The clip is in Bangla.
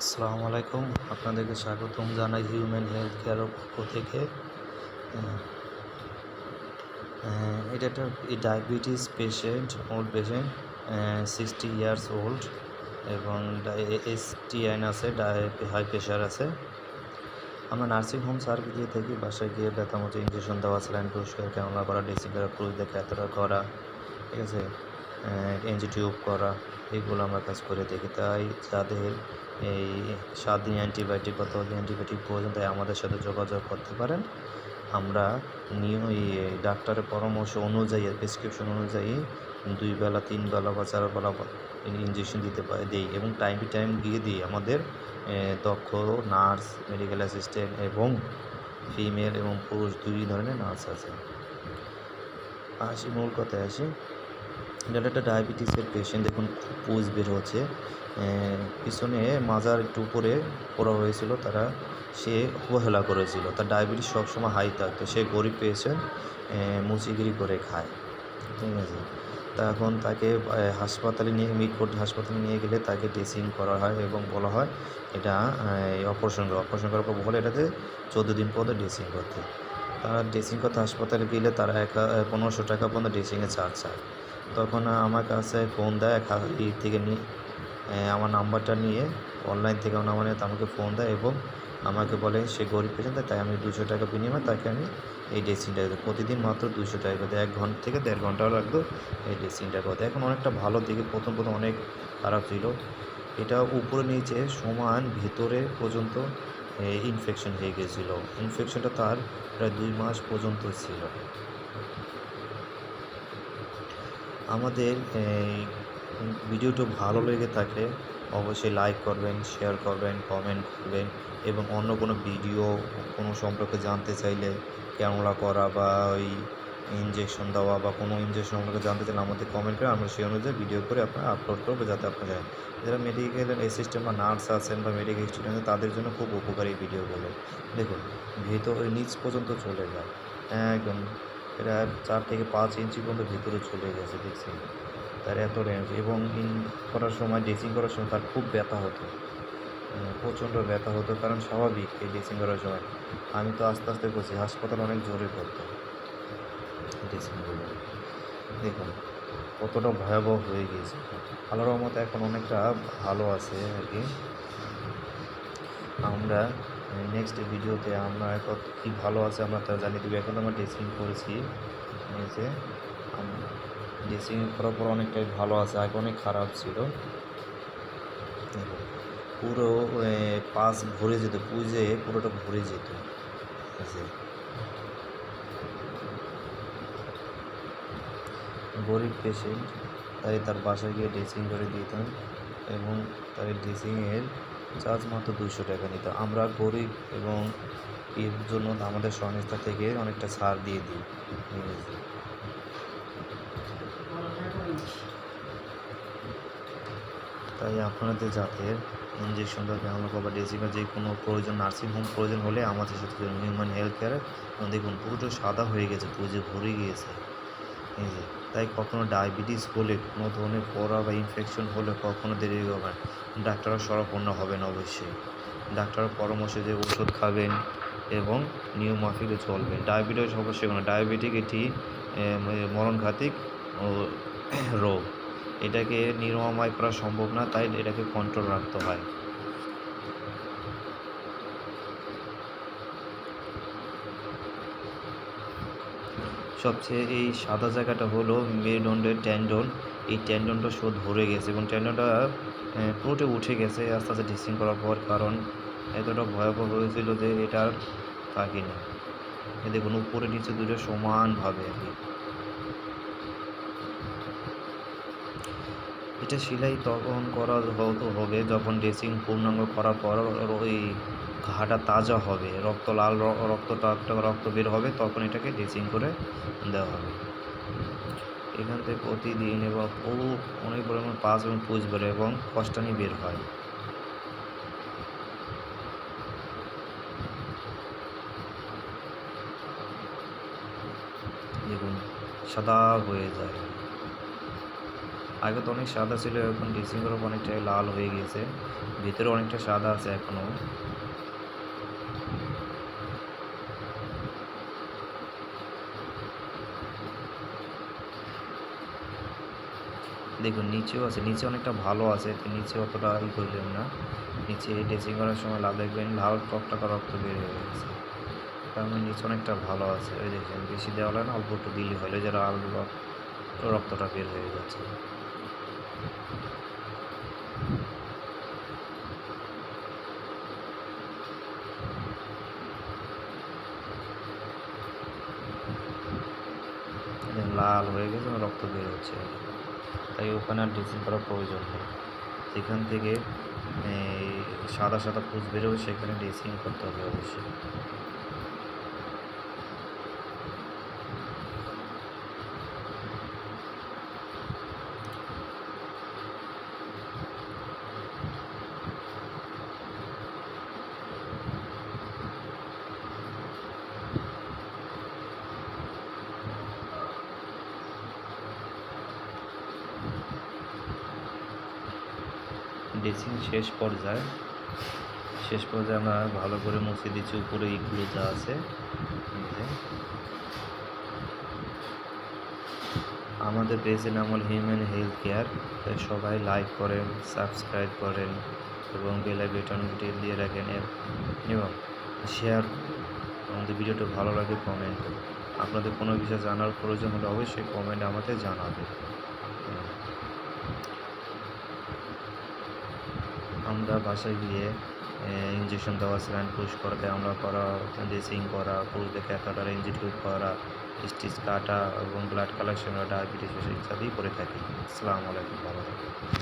আসসালামু আলাইকুম। আপনাদেরকে স্বাগতম জানাই হিউম্যান হেলথ কেয়ারের পক্ষ থেকে। এটা একটা diabetes patient old patient sixty years old এবং এস টিআইন আছে হাই প্রেশার আছে। আমরা নার্সিং হোম সার্ভিস দিয়ে থাকি বাসায় গিয়ে ব্যথা মতো ইঞ্জেকশন দেওয়া স্যালাইন পরিষ্কার ক্যামেরা করা ড্রেসিং করা ক্রুজ করা, ঠিক আছে? এনজি টিউব করা, এগুলো আমরা কাজ করে থাকি তাই যাদের এই সাত দিন অ্যান্টিবায়োটিক বা দশ দিন অ্যান্টিবায়োটিক প্রয়োজন, তাই আমাদের সাথে যোগাযোগ করতে পারেন। আমরা নিয়, এই ডাক্তারের পরামর্শ অনুযায়ী প্রেসক্রিপশন অনুযায়ী দুই বেলা, তিন বেলা বা চার বেলা ইঞ্জেকশন দিতে পারি, দিই এবং টাইম টু টাইম গিয়ে দিই আমাদের দক্ষ নার্স মেডিকেল অ্যাসিস্ট্যান্ট এবং ফিমেল এবং পুরুষ দুই ধরনের নার্স আছে আসি, মূল কথায় আসি। এটা একটা ডায়াবেটিসের পেশেন্ট দেখুন পুজ বের হচ্ছে। পিছনে মাজার একটু উপরে পড়া হয়েছিল, তারা সে অবহেলা করেছিল। তার ডায়াবেটিস সবসময় হাই থাকতো। সে গরিব পেশেন্ট মুচিগিরি করে খায়। ঠিক আছে? তা এখন তাকে হাসপাতালে নিয়ে মিটফোর্ড হাসপাতালে নিয়ে গেলে তাকে ড্রেসিং করা হয় এবং বলা হয় এটা অপারেশন অপারেশন করার পর বলে এটাতে চোদ্দ দিন পর্যন্ত ড্রেসিং করতে। তারা ড্রেসিং করতে হাসপাতালে গেলে তারা একা পনেরোশো টাকা পর্যন্ত ড্রেসিংয়ে চার্জ চায়। তখন আমার কাছে ফোন দেয় ই থেকে নিয়ে আমার নাম্বারটা নিয়ে অনলাইন থেকে নিয়ে আমাকে ফোন দেয় এবং আমাকে বলে সে গরিব পেশেন্ট তাই আমি দুশো টাকা বিনিময়ে তাকে আমি এই ড্রেসিংটা দিই প্রতিদিন মাত্র দুশো টাকা দেয়। এক ঘণ্টা থেকে দেড় ঘন্টাও লাগতো এই ড্রেসিংটা করতে এখন অনেকটা ভালো দিকে, প্রথম প্রথম অনেক খারাপ ছিল। এটা উপরে নিচে সমান ভেতরে পর্যন্ত ইনফেকশন হয়ে গেছিল। ইনফেকশনটা তার প্রায় দুই মাস পর্যন্ত ছিল। আমাদের, এই, ভিডিওটা ভালো লেগে থাকলে অবশ্যই লাইক করবেন শেয়ার করবেন কমেন্ট করবেন এবং অন্য কোনো ভিডিও কোনো সম্পর্কে জানতে চাইলে ক্যামেরা করা বা ওই ইঞ্জেকশন দেওয়া বা কোনো ইঞ্জেকশন সম্পর্কে জানতে চাইলে আমাদের কমেন্ট করে আমরা সেই অনুযায়ী ভিডিও করে আপনারা আপলোড করব যাতে আপনারা জানেন যারা মেডিকেল অ্যাসিস্ট্যান্ট বা নার্স আছেন বা মেডিকেল স্টুডেন্ট তাদের জন্য খুব উপকারী ভিডিওগুলো দেখুন, ভেতরে নিচ পর্যন্ত চলে যায় একদম প্রায় চার থেকে পাঁচ ইঞ্চি পর্যন্ত ভিতরে চলে গেছে দেখছি তার এত রেঞ্জ এবং ইন করার সময় ড্রেসিং করার সময় তার খুব ব্যথা হতো। প্রচণ্ড ব্যথা হতো, কারণ স্বাভাবিক এই ড্রেসিং করার সময়। আমি তো আস্তে আস্তে করছি, হাসপাতাল অনেক জোরে করতো ড্রেসিংগুলো দেখুন, কতটা ভয়াবহ হয়ে গিয়েছে। আল্লাহর রহমতে এখন অনেকটা ভালো আছে আর কি। আমরা নেক্সট ভিডিওতে আমরা কত কী ভালো আছে আমরা তা জানিয়ে দেবো। এখন আমরা ড্রেসিং করেছি। যে ড্রেসিং করার পর অনেকটাই ভালো আছে, আগে অনেক খারাপ ছিল। পুরো পাস ভরে যেত পুজে পুরোটা ভরে যেত। গরিব পেশেন্ট তাই তার বাসায় গিয়ে ড্রেসিং করে দিতাম এবং তার ড্রেসিংয়ের চার্জ মাত্র দুশো টাকা নিত আমরা গরিব এবং এর জন্য আমাদের সংস্থা থেকে অনেকটা ছাড় দিয়ে দিই। তাই আপনাদের যাদের ইঞ্জেকশন বা ক্যামেরা বা ড্রেসিং বা যে কোনো প্রয়োজন নার্সিং হোম প্রয়োজন হলে আমাদের সাথে হিউম্যান হেলথ কেয়ারে দেখুন পুরোটা সাদা হয়ে গেছে পুজো ভরে গিয়েছে। এই যে তাই কখনো ডায়াবেটিস হলে, কোনো ধরনের পড়া বা ইনফেকশন হলে কখনো দেরি হবে ডাক্তাররা শরণাপন্ন হবেন অবশ্যই। ডাক্তারের পরামর্শ যে ওষুধ খাবেন এবং নিয়ম মাফিকে চলবেন। ডায়াবেটিস অবশ্যই কোনো, ডায়াবেটিক এটি মরণঘাতিক রোগ। এটাকে নিরাময় করা সম্ভব না, তাই এটাকে কন্ট্রোল রাখতে হয়। সবচেয়ে এই সাদা জায়গাটা হলো মেরুদণ্ডের ট্যান্ডন। এই ট্যান্ডনটা শোধ ভরে গেছে এবং ট্যান্ডনটা পুরোটা উঠে গেছে আস্তে আস্তে ড্রেসিং করার পর, কারণ এতটা ভয়াবহ হয়েছিল যে এটা আর থাকেনি এই দেখুন, উপরে নিচে দুটো সমানভাবে আর কি। এটা সেলাই তখন করা হতো হবে, যখন ড্রেসিং পূর্ণাঙ্গ করার পর ওই ঘাটা তাজা হবে, রক্ত লাল রক্তটা রক্ত বের হবে, তখন এটাকে ড্রেসিং করে দেওয়া হবে। এখান থেকে প্রতিদিন এবং ও অনেক পরিমাণ পাঁচ এবং পুজ বের এবং কষ্টানি বের হয়। দেখুন, সাদা হয়ে যায়। আগে তো অনেক সাদা ছিল, এখন করার পর লাল হয়ে গেছে ভিতরে অনেকটা সাদা আছে এখনও দেখুন, নিচেও আছে, নিচে অনেকটা ভালো আছে নিচে অতটা ই করলেন না। নিচে ড্রেসিং করার সময় লাভ দেখবেন লাল টকটাকা রক্ত বের হয়ে গেছে। কারণ নিচে অনেকটা ভালো আছে। ওই দেখেন, বেশি দেওয়া না, অল্প একটু দিলে হলে যারা আলু রক্তটা বের হয়ে যাচ্ছে লাল হয়ে গেছে, রক্ত বের হচ্ছে। তাই ওখানে আর ড্রেসিং করার প্রয়োজন নেই। সেখান থেকে সাদা সাদা পুষ বেরোবে, সেখানে ড্রেসিং করতে হবে অবশ্যই। ড্রেসিং শেষ পর্যায়ে। শেষ পর্যায়ে আমরা ভালো করে মুছে দিচ্ছি উপরে ইগুলো যা আছে। আমাদের পেজের নাম হল হিউম্যান হেলথ কেয়ার তাই সবাই লাইক করেন সাবস্ক্রাইব করেন এবং বেল বাটনটি দিয়ে রাখেন। এবং শেয়ার আমাদের ভিডিওটা ভালো লাগে কমেন্ট আপনাদের কোনো বিষয় জানার প্রয়োজন হলে অবশ্যই কমেন্ট আমাকে জানাবেন। আমরা বাসায় গিয়ে ইঞ্জেকশন দেওয়া স্যালাইন পুশ করাতে আমরা করা ড্রেসিং করা পুরুষদের ক্যাথাটার ইঞ্জিটিউট করা স্টিচ কাটা এবং ব্লাড কালেকশন ডায়াবেটিস ইত্যাদি করে থাকি আসসালামু আলাইকুম, ভালো থাকবেন।